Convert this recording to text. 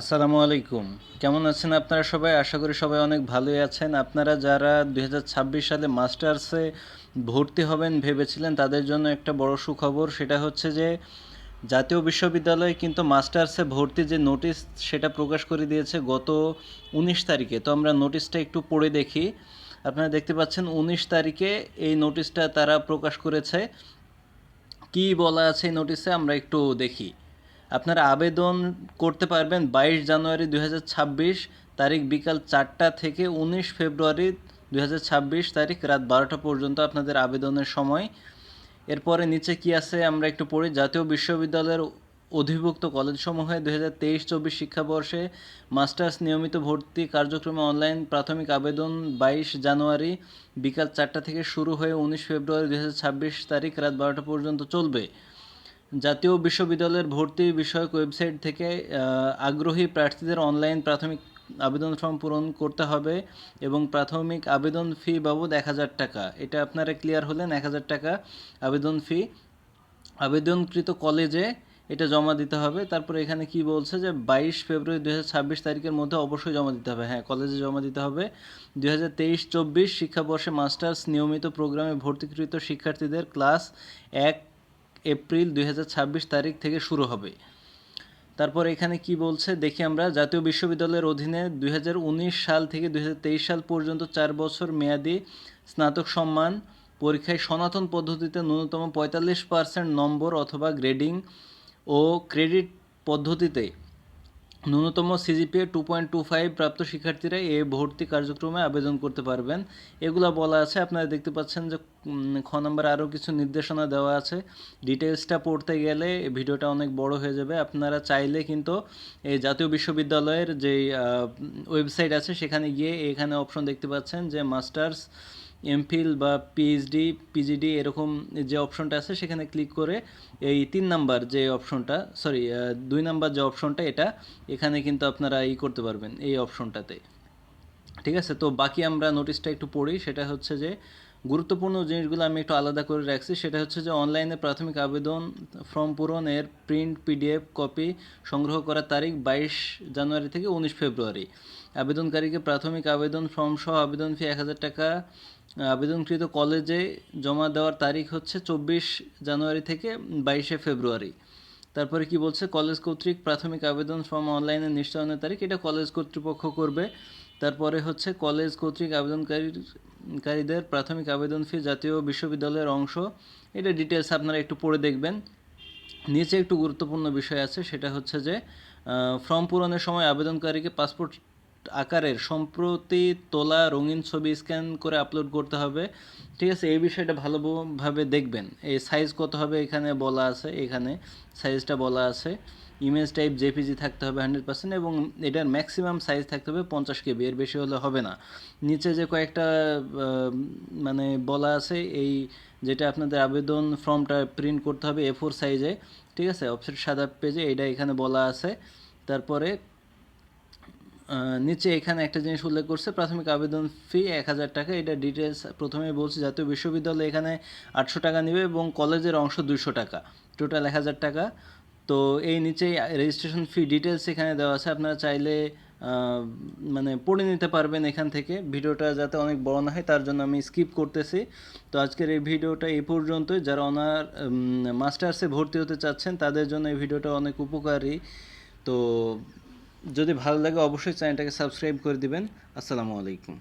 আসসালামু আলাইকুম। কেমন আছেন আপনারা সবাই? আশা করি সবাই অনেক ভালোই আছেন। আপনারা যারা দু হাজার ছাব্বিশ সালে মাস্টার্সে ভর্তি হবেন ভেবেছিলেন, তাদের জন্য একটা বড় সুখবর সেটা হচ্ছে যে, জাতীয় বিশ্ববিদ্যালয় কিন্তু মাস্টার্সে ভর্তি যে নোটিশ, সেটা প্রকাশ করে দিয়েছে গত উনিশ তারিখে। তো আমরা নোটিশটা একটু পড়ে দেখি। আপনারা দেখতে পাচ্ছেন উনিশ তারিখে এই নোটিশটা তারা প্রকাশ করেছে। কি বলা আছে এই নোটিশে? আমরা একটু দেখি। আপনারা আবেদন করতে পারবেন বাইশ জানুয়ারি দুই হাজার ছাব্বিশ তারিখ বিকাল চারটা থেকে উনিশ ফেব্রুয়ারি দুই হাজার ছাব্বিশ তারিখ রাত বারোটা পর্যন্ত আপনাদের আবেদনের সময়। এরপরে নিচে কি আছে আমরা একটু পড়ি। জাতীয় বিশ্ববিদ্যালয়ের অধিভুক্ত কলেজসমূহে দু হাজার তেইশ চব্বিশ শিক্ষাবর্ষে মাস্টার্স নিয়মিত ভর্তি কার্যক্রমে অনলাইন প্রাথমিক আবেদন বাইশ জানুয়ারি বিকাল চারটা থেকে শুরু হয়ে উনিশ ফেব্রুয়ারি দু হাজার ছাব্বিশ তারিখ রাত বারোটা পর্যন্ত চলবে। জাতীয় বিশ্ববিদ্যালয়ের ভর্তি বিষয়ক ওয়েবসাইট থেকে আগ্রহী প্রার্থীদের অনলাইন প্রাথমিক আবেদন ফর্ম পূরণ করতে হবে এবং প্রাথমিক আবেদন ফি বাবদ এক হাজার টাকা। এটা আপনারা ক্লিয়ার হলেন, এক হাজার টাকা আবেদন ফি। আবেদনকৃত কলেজে এটা জমা দিতে হবে। তারপরে এখানে কি বলছে যে, বাইশ ফেব্রুয়ারি দু ছাব্বিশ তারিখের মধ্যে অবশ্যই জমা দিতে হবে। হ্যাঁ কলেজে জমা দিতে হবে। দু হাজার তেইশ চব্বিশ শিক্ষাবর্ষে মাস্টার্স নিয়মিত প্রোগ্রামে ভর্তিকৃত শিক্ষার্থীদের ক্লাস এক এপ্রিল দুই হাজার ছাব্বিশ তারিখ থেকে শুরু হবে। তারপর এখানে কি বলছে? দেখি আমরা। জাতীয় বিশ্ববিদ্যালয়ের অধীনে দুই হাজার উনিশ সাল থেকে দুই হাজার তেইশ সাল পর্যন্ত চার বছর মেয়াদি স্নাতক সম্মান পরীক্ষায় সনাতন পদ্ধতিতে ন্যূনতম পঁয়তাল্লিশ পার্সেন্ট নম্বর অথবা গ্রেডিং ও ক্রেডিট পদ্ধতিতে ন্যূনতম CGPA two point two five প্রাপ্ত শিক্ষার্থীরা এই ভর্তি কার্যক্রমে আবেদন করতে পারবেন। এগুলো বলা আছে, আপনারা দেখতে পাচ্ছেন যে খ নম্বরে আরও কিছু নির্দেশনা দেওয়া আছে। ডিটেলসটা পড়তে গেলে ভিডিওটা অনেক বড় হয়ে যাবে। আপনারা চাইলে কিন্তু এই জাতীয় বিশ্ববিদ্যালয়ের যে ওয়েবসাইট আছে, সেখানে গিয়ে এখানে অপশন দেখতে পাচ্ছেন যে, মাস্টার্স এমফিল বা পিএইচডি পিজিডি এরকম যে অপশনটা আছে, সেখানে ক্লিক করে এই তিন নাম্বার যে অপশনটা সরি দুই নাম্বার যে অপশনটা এটা এখানে কিন্তু আপনারা ই করতে পারবেন এই অপশনটাতে ঠিক আছে? তো বাকি আমরা নোটিশটা একটু পড়ি, সেটা হচ্ছে যে গুরুত্বপূর্ণ জিনিসগুলো আমি একটু আলাদা করে রাখছি, সেটা হচ্ছে যে অনলাইনে প্রাথমিক আবেদন ফর্ম পূরণের প্রিন্ট পিডিএফ কপি সংগ্রহ করার তারিখ বাইশ জানুয়ারি থেকে উনিশ ফেব্রুয়ারি। আবেদনকারীকে প্রাথমিক আবেদন ফর্ম সহ আবেদন ফি এক হাজার টাকা আবেদনকৃত কলেজে জমা দেওয়ার তারিখ হচ্ছে চব্বিশ জানুয়ারি থেকে বাইশে ফেব্রুয়ারি। তারপরে কি বলছে? কলেজ কর্তৃক প্রাথমিক আবেদন ফর্ম অনলাইনে নিশ্চয়নের তারিখ, এটা কলেজ কর্তৃপক্ষ করবে। তারপরে হচ্ছে কলেজ কর্তৃক আবেদনকারীর কারীদের প্রাথমিক আবেদন ফি জাতীয় বিশ্ববিদ্যালয়ের অংশ, এটা ডিটেলস আপনারা একটু পড়ে দেখবেন। নিচে একটু গুরুত্বপূর্ণ বিষয় আছে, সেটা হচ্ছে যে ফর্ম পূরণের সময় আবেদনকারীকে পাসপোর্ট আকারের, সম্প্রতি তোলা রঙিন ছবি স্ক্যান করে আপলোড করতে হবে। ঠিক আছে, এই বিষয়টা ভালোভাবে দেখবেন। এই সাইজ কত হবে এখানে বলা আছে, এখানে সাইজটা বলা আছে। ইমেজ টাইপ জেপিজি থাকতে হবে হান্ড্রেড পার্সেন্ট এবং এটার ম্যাক্সিমাম সাইজ থাকতে হবে পঞ্চাশ কেবি এর বেশি হলে হবে না। নিচে যে কয়েকটা মানে বলা আছে, এই যেটা আপনাদের আবেদন ফর্মটা প্রিন্ট করতে হবে এ ফোর সাইজে ঠিক আছে অফসেট সাদা পেজে এটা এখানে বলা আছে। তারপরে নিচে এখানে একটা জিনিস উল্লেখ করছে, প্রাথমিক আবেদন ফি এক হাজার টাকা। এটা ডিটেলস প্রথমে বলছি, জাতীয় বিশ্ববিদ্যালয় এখানে আটশো টাকা নেবে এবং কলেজের অংশ দুইশো টাকা। টোটাল এক হাজার টাকা। তো এই নিচে রেজিস্ট্রেশন ফি ডিটেলস এখানে দেওয়া আছে। আপনারা চাইলে মানে পড়ে নিতে পারবেন এখান থেকে। ভিডিওটা যাতে অনেক বড় না হয়, তার জন্য আমি স্কিপ করতেছি। তো আজকের এই ভিডিওটা এই পর্যন্তই। যারা অনার মাস্টার্সে ভর্তি হতে চাচ্ছেন, তাদের জন্য এই ভিডিওটা অনেক উপকারী। তো যদি ভালো লাগে অবশ্যই চ্যানেলটাকে সাবস্ক্রাইব করে দিবেন। আসসালামু আলাইকুম।